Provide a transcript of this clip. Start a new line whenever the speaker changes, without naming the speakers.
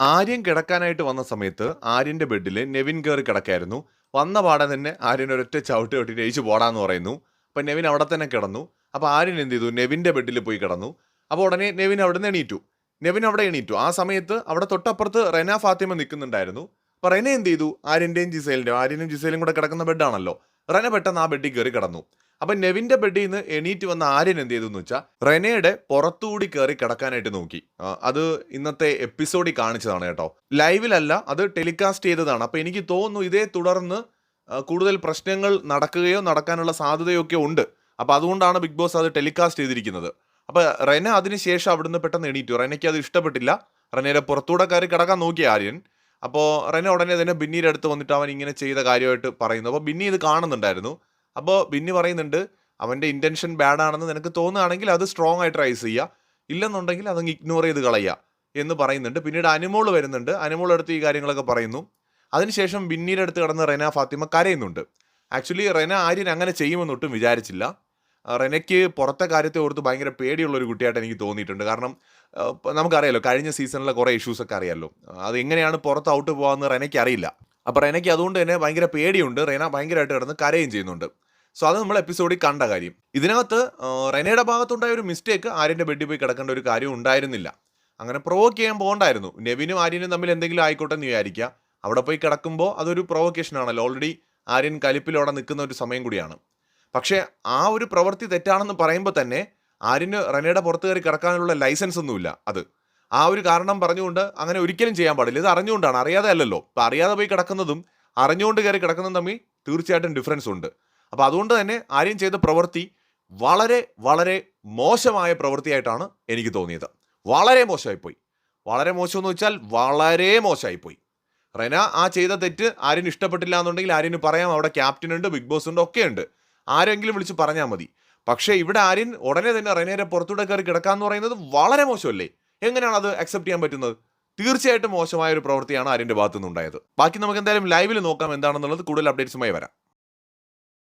ആര്യൻ കിടക്കാനായിട്ട് വന്ന സമയത്ത് ആര്യന്റെ ബെഡിൽ നെവിൻ കയറി കിടക്കായിരുന്നു. വന്ന പാടെ തന്നെ ആര്യൻ ഒരൊറ്റ ചവിട്ട് ചവിട്ടിട്ട് എഴിച്ച് പോടാന്ന് പറയുന്നു. അപ്പം നെവിൻ അവിടെ തന്നെ കിടന്നു. അപ്പോൾ ആര്യൻ എന്ത് ചെയ്തു? നെവിന്റെ ബെഡിൽ പോയി കിടന്നു. അപ്പോൾ ഉടനെ നെവിൻ അവിടെ നിന്ന് എണീറ്റു. നെവിൻ അവിടെ എണീറ്റു. ആ സമയത്ത് അവിടെ തൊട്ടപ്പുറത്ത് റെന ഫാത്തിമ നിൽക്കുന്നുണ്ടായിരുന്നു. അപ്പോൾ റെന എന്ത് ചെയ്തു? ആര്യന്റെയും ജിസേലിന്റെയും ആര്യനും ജിസേലും കൂടെ കിടക്കുന്ന ബെഡാണല്ലോ റെന പെട്ടെന്ന് ആ ബെഡിൽ കയറി കിടന്നു. അപ്പൊ നെവിന്റെ ബെഡിൽ നിന്ന് എണീറ്റ് വന്ന ആര്യൻ എന്ത് ചെയ്തു എന്ന് വെച്ചാൽ റെനയുടെ പുറത്തുകൂടി കയറി കിടക്കാനായിട്ട് നോക്കി. അത് ഇന്നത്തെ എപ്പിസോഡിൽ കാണിച്ചതാണ് കേട്ടോ. ലൈവിലല്ല അത് ടെലികാസ്റ്റ് ചെയ്തതാണ്. അപ്പൊ എനിക്ക് തോന്നുന്നു ഇതേ തുടർന്ന് കൂടുതൽ പ്രശ്നങ്ങൾ നടക്കുകയോ നടക്കാനുള്ള സാധ്യതയോ ഒക്കെ ഉണ്ട്. അപ്പൊ അതുകൊണ്ടാണ് ബിഗ് ബോസ് അത് ടെലികാസ്റ്റ് ചെയ്തിരിക്കുന്നത്. അപ്പൊ റെന അതിനുശേഷം അവിടുന്ന് പെട്ടെന്ന് എണീറ്റു. റെനയ്ക്ക് അത് ഇഷ്ടപ്പെട്ടില്ല. റെനയുടെ പുറത്തൂടെ കയറി കിടക്കാൻ നോക്കി ആര്യൻ. അപ്പോൾ റെന ഉടനെ തന്നെ ബിന്നിയുടെ അടുത്ത് വന്നിട്ട് അവൻ ഇങ്ങനെ ചെയ്ത കാര്യമായിട്ട് പറയുന്നു. അപ്പോൾ ബിന്നി ഇത് കാണുന്നുണ്ടായിരുന്നു. അപ്പോൾ ബിന്നി പറയുന്നുണ്ട് അവന്റെ ഇന്റൻഷൻ ബാഡ് ആണെന്ന് നിനക്ക് തോന്നുകയാണെങ്കിൽ അത് സ്ട്രോങ് ആയിട്ട് റൈസ് ചെയ്യുക ഇല്ലെന്നുണ്ടെങ്കിൽ അതങ്ങ് ഇഗ്നോർ ചെയ്ത് കളയുക എന്ന് പറയുന്നുണ്ട്. പിന്നീട് അനുമോൾ വരുന്നുണ്ട്. അനുമോൾ അടുത്ത് ഈ കാര്യങ്ങളൊക്കെ പറയുന്നു. അതിനുശേഷം ബിന്നിയുടെ അടുത്ത് കിടന്ന് റെന ഫാത്തിമ കരയുന്നുണ്ട്. ആക്ച്വലി റെന ആര്യൻ അങ്ങനെ ചെയ്യുമെന്നൊട്ടും വിചാരിച്ചില്ല. റെനയ്ക്ക് പുറത്തെ കാര്യത്തെ ഓർത്ത് ഭയങ്കര പേടിയുള്ള ഒരു കുട്ടിയായിട്ട് എനിക്ക് തോന്നിയിട്ടുണ്ട്. കാരണം നമുക്കറിയാലോ കഴിഞ്ഞ സീസണിലെ കുറേ ഇഷ്യൂസ് ഒക്കെ അറിയാമല്ലോ അത് എങ്ങനെയാണ് പുറത്ത് ഔട്ട് പോകാമെന്ന് റെനയ്ക്ക് അറിയില്ല. അപ്പോൾ റെനയ്ക്ക് അതുകൊണ്ട് തന്നെ ഭയങ്കര പേടിയുണ്ട്. റെന ഭയങ്കരമായിട്ട് കിടന്ന് കരയും ചെയ്യുന്നുണ്ട്. സോ അത് നമ്മൾ എപ്പിസോഡിൽ കണ്ട കാര്യം. ഇതിനകത്ത് റെനയുടെ ഭാഗത്തുണ്ടായ ഒരു മിസ്റ്റേക്ക് ആര്യന്റെ ബെഡിൽ പോയി കിടക്കേണ്ട ഒരു കാര്യം ഉണ്ടായിരുന്നില്ല. അങ്ങനെ പ്രൊവോക്ക് ചെയ്യാൻ പോകണ്ടായിരുന്നു. നെവിനും ആര്യനും തമ്മിൽ എന്തെങ്കിലും ആയിക്കോട്ടെ എന്ന് വിചാരിക്കുക അവിടെ പോയി കിടക്കുമ്പോൾ അതൊരു പ്രൊവോക്കേഷൻ ആണല്ലോ. ഓൾറെഡി ആര്യൻ കലിപ്പിലവിടെ നിൽക്കുന്ന ഒരു സമയം കൂടിയാണ്. പക്ഷേ ആ ഒരു പ്രവൃത്തി തെറ്റാണെന്ന് പറയുമ്പോൾ തന്നെ ആര്യന് റെനയുടെ പുറത്ത് കയറി കിടക്കാനുള്ള ലൈസൻസ് ഒന്നുമില്ല അത്. ആ ഒരു കാരണം പറഞ്ഞുകൊണ്ട് അങ്ങനെ ഒരിക്കലും ചെയ്യാൻ പാടില്ല. ഇത് അറിഞ്ഞുകൊണ്ടാണ്. അറിയാതെ അല്ലല്ലോ. ഇപ്പം അറിയാതെ പോയി കിടക്കുന്നതും അറിഞ്ഞുകൊണ്ട് കയറി കിടക്കുന്നതും തമ്മിൽ തീർച്ചയായിട്ടും ഡിഫറൻസ് ഉണ്ട്. അപ്പോൾ അതുകൊണ്ട് തന്നെ ആര്യം ചെയ്ത പ്രവൃത്തി വളരെ വളരെ മോശമായ പ്രവൃത്തിയായിട്ടാണ് എനിക്ക് തോന്നിയത്. വളരെ മോശമായിപ്പോയി. വളരെ മോശം എന്ന് വെച്ചാൽ വളരെ മോശമായിപ്പോയി. റെന ആ ചെയ്ത തെറ്റ് ആര്യന് ഇഷ്ടപ്പെട്ടില്ല എന്നുണ്ടെങ്കിൽ ആര്യന് പറയാം അവിടെ ക്യാപ്റ്റൻ ഉണ്ട് ബിഗ് ബോസ് ഉണ്ട് ഒക്കെ ഉണ്ട്. ആരെങ്കിലും വിളിച്ച് പറഞ്ഞാൽ മതി. പക്ഷേ ഇവിടെ ആര്യൻ ഉടനെ തന്നെ റെനേരെ പുറത്തൂടെ കയറി കിടക്കാന്ന് പറയുന്നത് വളരെ മോശമല്ലേ? എങ്ങനെയാണ് അത് അക്സെപ്റ്റ് ചെയ്യാൻ പറ്റുന്നത്? തീർച്ചയായിട്ടും മോശമായ ഒരു പ്രവൃത്തിയാണ് ആര്യന്റെ ഭാഗത്തുനിന്ന് നിന്നുണ്ടായത് ബാക്കി നമുക്ക് എന്തായാലും ലൈവിൽ നോക്കാം എന്താണെന്നുള്ളത് കൂടുതൽ അപ്ഡേറ്റ്സുമായി വരാം.